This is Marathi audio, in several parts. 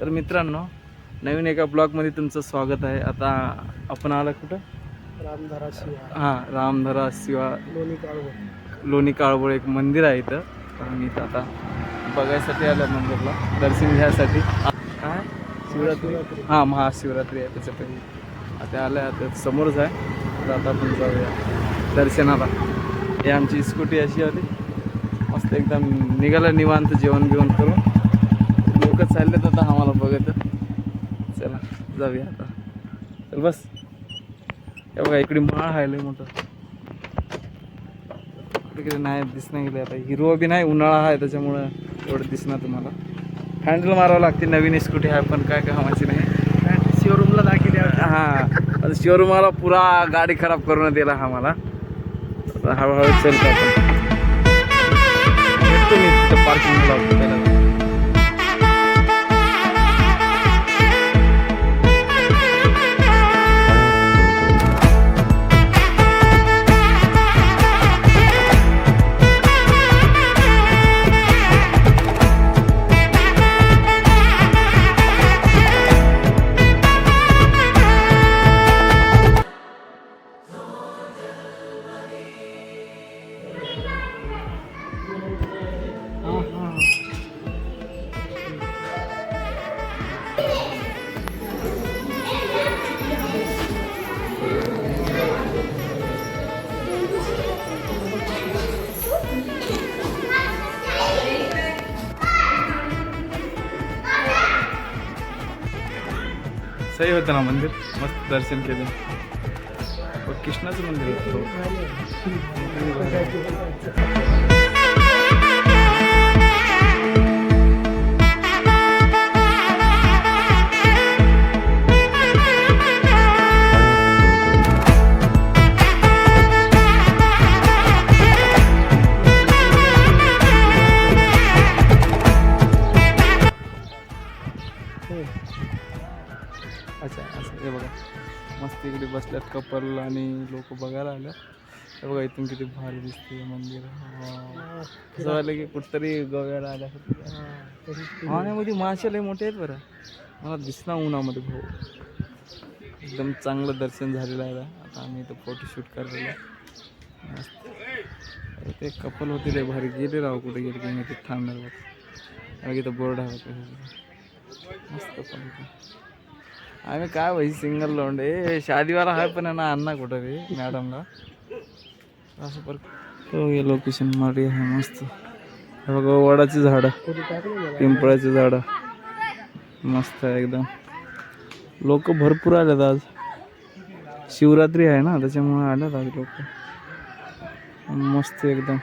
तर मित्रांनो नवीन एका ब्लॉगमध्ये तुमचं स्वागत आहे. आता आपण आला कुठं? रामधारा शिवा. हां रामधरा शिवा. लोणी काळवड. लोणी काळवळ एक मंदिर आहे इथं. तर मी इथं आता बघायसाठी आलं मंदिरला. दर्शन घ्यायसाठी. काय? शिवरात्री. हां महाशिवरात्री आहे त्याच्या पहिले आता आलं आता समोरच आहे. तर आता आपण जाऊया दर्शनाला. हे आमची स्कूटी अशी आली मस्त एकदम निघालं निवांत जेवण बिवण करून. लोक चाललेत आता आम्हाला बघत. चला जाऊया आता. चल बस. हे बघा इकडे माळ लय मोठं. तिकडे नाही दिसणार गेले आता. हिरवा बी नाही उन्हाळा आहे त्याच्यामुळं एवढं दिसणार तुम्हाला. हँडल मारावं लागते नवीन स्कूटी आहे पण काय कामाची नाही. शोरूमला दाखिले हां. शोरूमाला पुरा गाडी खराब करून दिला हा मला. हळूहळू चलतो आपण. भेटतो सही होतं ना मंदिर? मस्त दर्शन केलं. हो, कृष्णाचं मंदिर होतं बसल्यात कपल आणि लोक बघायला आल्या. हे बघा इथून किती भारी दिसते मंदिर. हा. असं वाटलं की कुठतरी गोव्याला आल्या. पाण्यामध्ये मासे लय मोठे आहेत बरं. मला दिसणार उन्हामध्ये भाऊ. एकदम चांगलं दर्शन झालेलं आहे आता. आम्ही इथं फोटोशूट करायला. मस्त. ते कपल होते लय भारी. गेले राव कुठे गेले की मी ते थांबणार बघ. इथं बोर्ड आहे मस्त कपल होतं आम्ही काय भाई सिंगल लोंडे शादीवाला आहे पण आहे ना अण्णा कुठं रे मॅडमला. असं पर तो हो, हे लोकेशन मारी आहे मस्त. हे बघा वडाची झाडं. पिंपळाची झाडं. मस्त आहे एकदम. लोक भरपूर आलेत आज. शिवरात्री आहे ना त्याच्यामुळे आल्यात आज लोक. मस्त एकदम.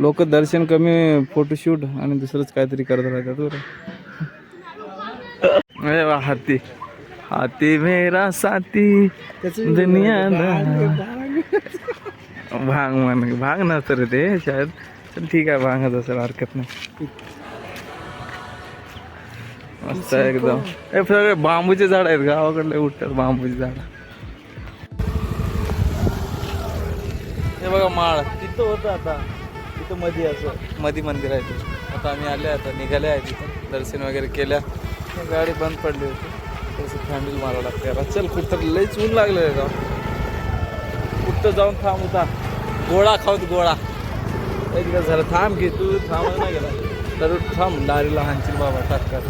लोक दर्शन कमी फोटोशूट आणि दुसरंच काहीतरी करत राहतात बरं. अरे वा हाती मेरा साथी दुनिया भांग म्हण भांग नसतं रे ते शायद. पण ठीक आहे भांगच असेल हरकत नाही. मस्त एकदम. हे सगळे बांबूचे झाड आहेत गावाकडले उठतात बांबूचे झाड. हे बघा माळ तिथं होतं आता. तिथं मधी असं मधी मंदिर आहे ते. आता आम्ही आले आता निघाले आहे तिथं. दर्शन वगैरे केल्या. गाडी बंद पडली होती. तसं फॅमिली मारावं लागते याला चल कुठं लईच ऊन लागलं आहे कुठं जाऊन थांब होता गोळा खाऊत गोळा. एक दिवस झालं थांब घे तू. थांब नाही गेला. तर थांब दारीला हांची बाबा टाककर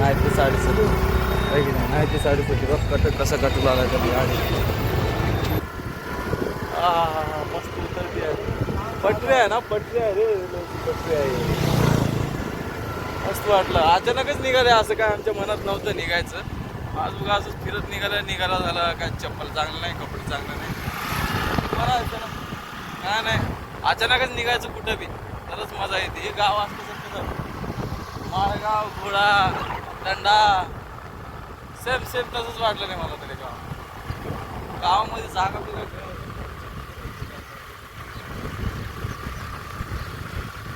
नाही ते साडेसाती. आहे की नाही नाही ते साडेसाती. बघ कट कसा कटू लागला त्या गाडी. मस्त उतरती आहे. पटरी आहे ना? पटरी आहे रे. पटरी आहे. मस्त वाटलं. अचानकच निघाले असं काय आमच्या मनात नव्हतं निघायचं. आजूगा असंच फिरत निघालं निघाला झाला काय चप्पल? चांगलं नाही कपडे चांगलं नाही. बरं अचानक काय नाही अचानकच निघायचं कुठं बी. तरच मजा येते. हे गाव असतं सगळं. माळगाव घोडा दंडा. सेम सेम तसंच वाटलं नाही मला तरी गाव गावामध्ये जागा बिगा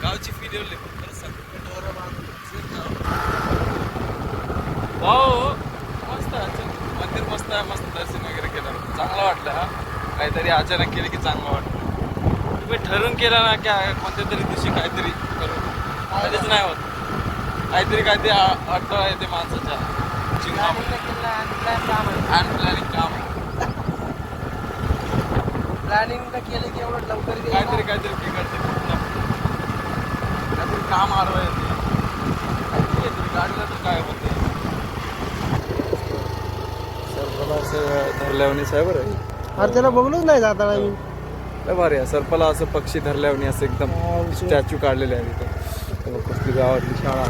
गावची खरंच सांगतो हो मस्त आहे चल. मंदिर मस्त आहे मस्त दर्शन वगैरे केलं. चांगलं वाटलं हा. काहीतरी अचानक केलं की चांगलं वाटतं तुम्ही ठरवून केलं ना की कोणत्या तरी दिवशी काहीतरी करू. कधीच नाही होत. काहीतरी काहीतरी अडथळा येते माणसाच्या. जीवनामध्ये आणि प्लॅनिंग काम प्लॅनिंग केलं की एवढं लवकर काहीतरी काहीतरी बिघडते. काहीतरी काम येते. काहीतरी. गाडीला तर काय होते सर्पला असं धरल्यावणी साहेब अरे त्याला बघलोच नाही जाताना मी. लय भारी आहे. सर्पला असं पक्षी धरल्यावणी असं एकदम स्टॅच्यू काढलेले आहे तिथं. कुठली गावातली शाळा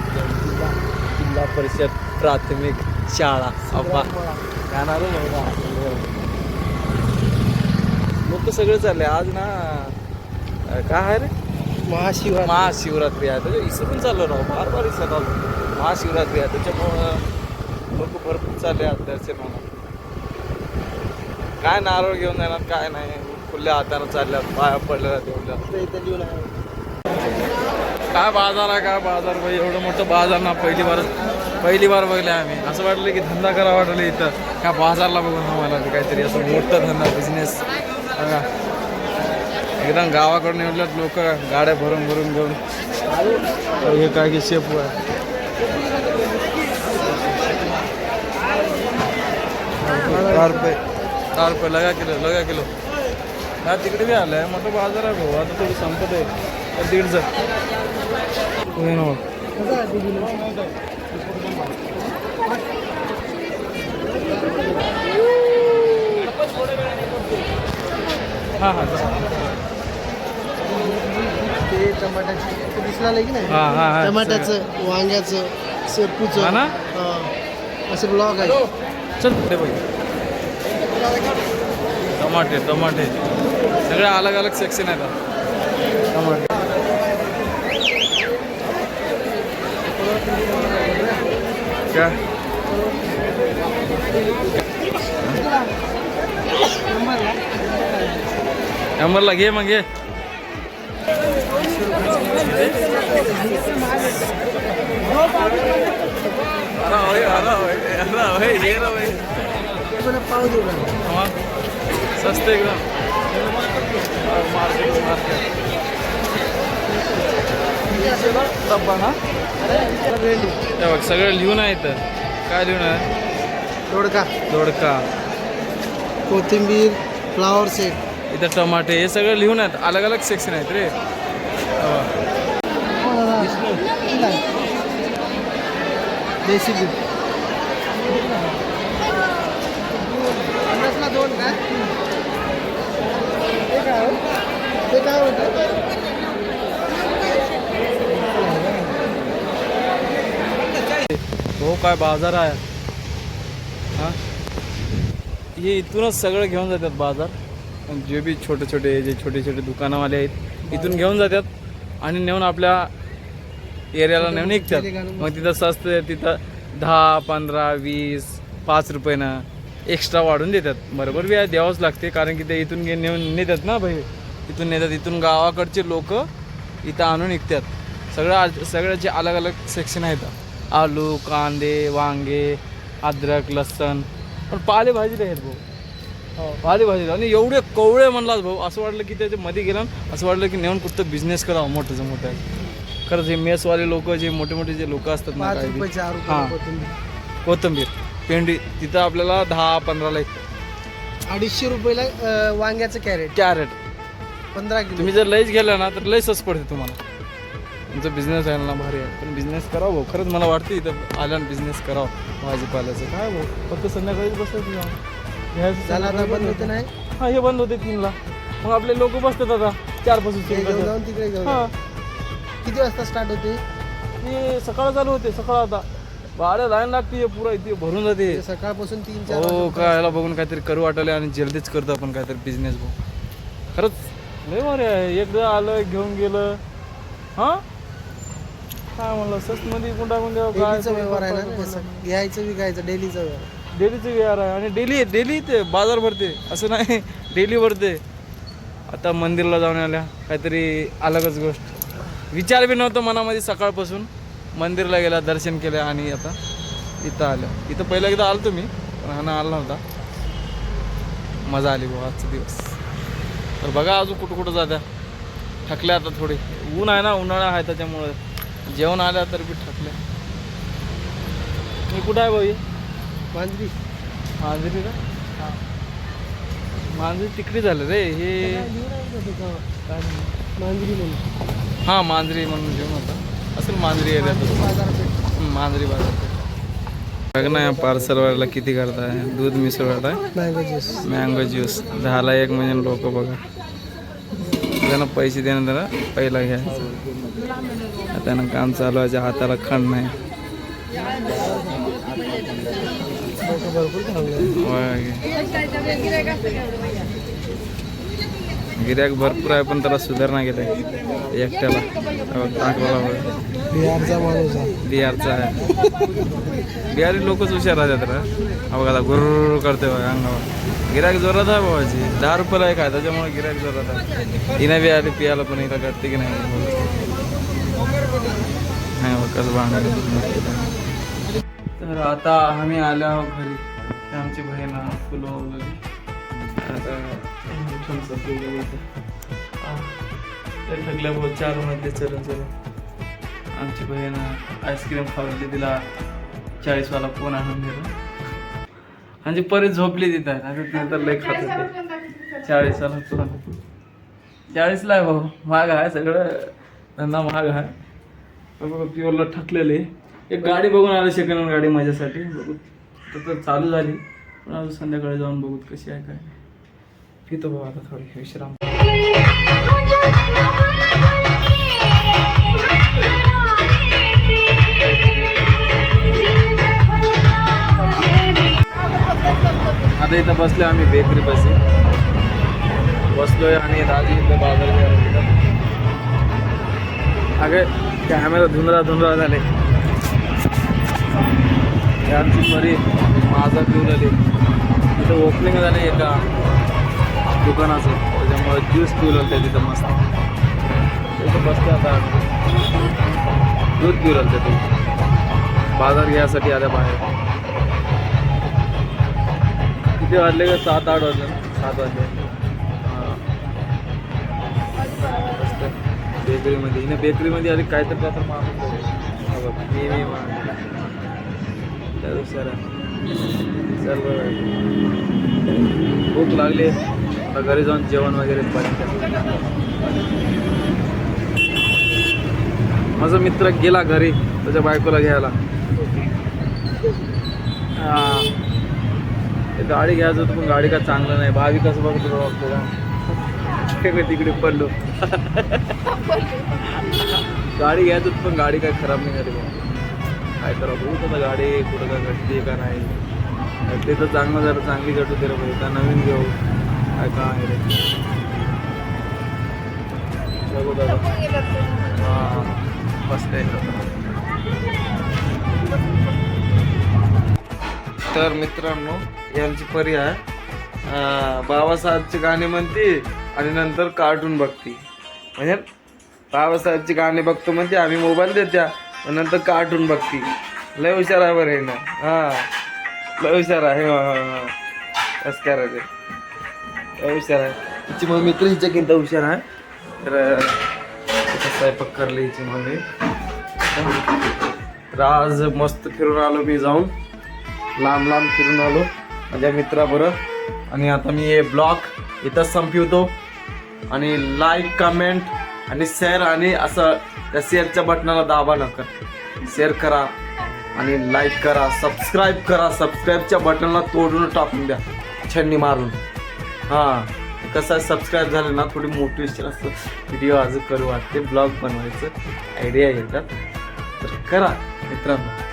जिल्हा परिषद प्राथमिक शाळा. अब्बा. जाणार लोक सगळे चालले. आज ना काय आहे रे? महाशिवरात्र. महाशिवरात्री आहे. त्याच्या इसरून चाललो राहू फार फार आलो महाशिवरात्री आहे. त्याच्यामुळं लोक भरपूर चालले आहेत दर्शनाला काय नारळ घेऊन जाणार काय नाही. खुल्या हातानं चालल्यात पाया पडलेल्या तेवढ्या काय बाजार आहे काय बाजार? भाई एवढं मोठं बाजार ना पहिली बार पहिली बार बघले आम्ही. असं वाटलं की धंदा करा वाटलं इथं. काय बाजारला बघून आम्हाला काहीतरी असं मोठं धंदा बिझनेस बघा. एकदम गावाकडून येऊन लोक गाड्या भरून भरून घेऊन. हे काय की शेपू आहे. रुपये. दहा रुपये लगा किलो लगा किलो। हा तिकडे बी आलं आहे मोठं बाजार आहे भाऊ आता थोडी संपत आहे दीडचं ना मग. हा हा ते टमाट्याची दिसला नाही की नाही? हा हा हा टमाट्याचं वांग्याचं शेपूचं. असे ब्लॉग आहे चल पुढे बघ टमाटे टमाटे. सगळे अलग अलग सेक्शन आहेत. टमाटे काय? नंबरला घे मग घे. अरे अरे अरे अरे होय, ये रे मला पाव देऊ का. स्वस्त एकदम. Market market. डब्बा ना हे बघ सगळं लिहून आहे इथं. काय लिहून आहे? दोडका. दोडका. कोथिंबीर फ्लावर सेट. इथं टमाटे हे सगळं लिहून आहेत. अलग अलग सेक्शन आहेत रे. हा. देशी दूध. दोन काय ते काय हो? ते काय होतं? हो काय बाजार आहे? हा? हे इथूनच सगळं घेऊन जातात बाजार. जे बी छोटे छोटे जे छोटे छोटे दुकानवाले आहेत इथून घेऊन जातात आणि नेऊन आपल्या एरियाला नेऊन विकतात. मग तिथं स्वस्त तिथं दहा पंधरा वीस पाच रुपयानं एक्स्ट्रा वाढून देतात. बरोबर आहे द्यावंच लागते कारण की ते इथून घे नेऊन नेतात ना भाई इथून नेतात इथून गावाकडचे लोक इथं आणून विकतात. सगळं आज- सगळ्याचे अलग अलग सेक्शन आहेत. आलू कांदे वांगे अद्रक लसण. पण पालेभाजी आहेत भाऊ. पालेभाजी आणि एवढे कवळे म्हणलास भाऊ. असं वाटलं की त्याच्या मध्ये गेलं असं वाटलं की नेऊन कुठं बिझनेस करावं मोठं मोठं खरंच हे मेसवाले लोक जे मोठे मोठे जे लोक असतात ना हां. कोथंबीर. पेंडी. तिथं आपल्याला दहा पंधराला एक अडीचशे रुपयाला अं, वांग्याचं कॅरेट कॅरेट. पंधरा किलो. तुम्ही जर लईच गेला ना तर लई स्वस्त पडते तुम्हाला. तुमचा बिझनेस आहे ना भारी आहे. पण बिझनेस करावं भाऊ. खरंच मला वाटतं इथं आल्यानं बिझनेस करावं. भाजीपाल्याचं. काय भाऊ? फक्त संध्याकाळीच बसायचं जाऊन. घ्यायचं आता बंद होते नाही? हा हे बंद होते तीनला. मग आपले लोक बसतात आता. चारपासून ते घेऊन. जाऊन तिकडे घेऊन हा. किती वाजता स्टार्ट होते? हे सकाळ चालू होते सकाळ आता. भाड्या लाईन लागते पुरा इथे भरून जाते. सकाळपासून तीन चार हो काय याला बघून काहीतरी करू वाटले आणि जल्दीच करतो आपण काहीतरी बिझनेस भाऊ. खरंच लय भारी आहे. एकदा आलं घेऊन गेलं. हा? काय म्हणलं स्वस्त मध्ये कुंडा काय डेलीचा व्यवहार आहे ना घ्यायचं विकायचं डेलीचा व्यवहार. डेलीचं व्यवहार आहे. आणि डेली डेली ते बाजार भरते. असं नाही डेली भरते. आता मंदिरला जाऊन आल्या. काहीतरी अलगच गोष्ट. विचार बी नव्हतं मनामध्ये सकाळपासून. मंदिरला गेला दर्शन केलं आणि आता इथं आलं. इथं पहिला एकदा आलो तुम्ही पण हा ना आला नव्हता. मजा आली भाऊ आजचा दिवस. तर बघा अजून कुठं कुठं जात्या. थकल्या आता थोडे. ऊन आहे ना उन्हाळा आहे त्याच्यामुळं. जेवण आल्या तर बी थकल्या. हे कुठं आहे भाऊ? हे? मांजरी. मांजरी का? मांजरी तिकडे झालं रे. हे? मांजरी म्हणून. हा मांजरी म्हणून घेऊन होता. असेल मांजरी एरियात मांजरी बाजार. बघ ना पार्सलवाल्याला किती करताय? दूध मँगो ज्यूस मँगो ज्यूस दहाला एक म्हणजे लोक बघा. त्यांना पैसे देणं त्याला पहिला घ्यायचं त्यानं काम चालू आहे हाताला खण नाही. भरपूर गिऱ्हाईक भरपूर आहे पण त्याला सुधारणा केलंय एकट्याला. बिहारचा माणूस आहे. बिहारी लोकच हुशार राहतात हा बघा गुर्र करते बघा अंगावर. गिराक जोरात आहे बाबाची दहा रुपयाला एक आहे त्याच्यामुळे गिराक जोरात आहे. हिनं बी आली पियाला पण हिला कळते की नाही. नाही बघ कसं भांडण तर आता आम्ही आलो आहोत घरी. आमची बहीण फुलं वगैरे. आता उठून सगळे गेले इथे. आ, ते चारमध्ये चरण चरण आमची बहीण आईस्क्रीम खावली तिला चाळीसवाला फोन आणून दिला. आणि परत झोपली तिथं. आता तिने तर लय खात होते. चाळीसवाला फोन चाळीसला आहे भाऊ. महाग आहे सगळं. धंदा महाग आहे. बघा प्युअरला ठकलेले. एक गाडी बघून आलं सेकंड गाडी माझ्यासाठी. बघू. तर चालू झाली. पण अजून संध्याकाळी जाऊन बघू कशी आहे काय. पितो भाऊ आता थोडी विश्राम. आता इथं बसलो आम्ही बेकरी पाशी. बसलोय आणि राजी इथं बाजार अगं कॅमेरा धुंदरा धुंदरा झाले. आमची परी माझा पिऊन आली. तिथं ओपनिंग झाली एका. दुकानाचं त्याच्यामुळे ज्यूस पिऊ त्या तिथं मस्त. तिथं बसते आता दूध पिऊ लागते तिथे. बाजार घ्यायसाठी आल्या बाहेर. किती वाजले का? सात आठ वाजले. सात वाजले. हां. बेकरीमध्ये. हिने बेकरीमध्ये आली काय तर काय तर मागून मी मी माग सर सर्व भूक लागली. आता घरी जाऊन जेवण वगैरे माझा मित्र गेला घरी त्याच्या बायकोला घ्यायला. हा. ते गाडी घ्यायचं होतं पण गाडी काय चांगलं नाही. भावी कसं बघतो आपल्याला. तिकडे पडलो. गाडी घ्यायचं होतं पण गाडी काय खराब नाही झाली काय करा बघू आता गाडी कुठं काय घडते का नाही. ते तर चांगलं झालं चांगली घटू दे रे का नवीन घेऊ. काय का बघू दादा हां मस्त तर मित्रांनो यांची पर्याय आहे अं, बाबासाहेबची गाणी म्हणते आणि नंतर कार्टून बघते. म्हणजे बाबासाहेबची गाणी बघतो म्हणते आम्ही मोबाईल देत्या आणि नंतर कार्टून बघते. लय हुशार आहे बरं हे ना. हां. लय हुशार आहे हां हां हा. करायचं? हुशार आहे. तिची मग मित्र हिच्याकिंत हुशार आहे. तर स्वयंपाक करले हिची मम्मी. तर आज मस्त फिरून आलो मी जाऊन. लांब लांब फिरून आलो. माझ्या मित्राबरोबर. आणि आता मी हे ब्लॉग इथं संपवतो. आणि लाईक कमेंट आणि शेअर आणि असं त्या शेअरच्या बटनाला दाबा नका. शेअर करा आणि लाईक करा सबस्क्राईब करा. सबस्क्राईबच्या बटनला तोडून टाकून द्या. छंडी मारून. हां. कसं सबस्क्राईब झालं ना थोडी मोटिवेशन असतं व्हिडिओ अजून करू. वाटते ब्लॉग बनवायचं आयडिया येतात तर करा मित्रांनो.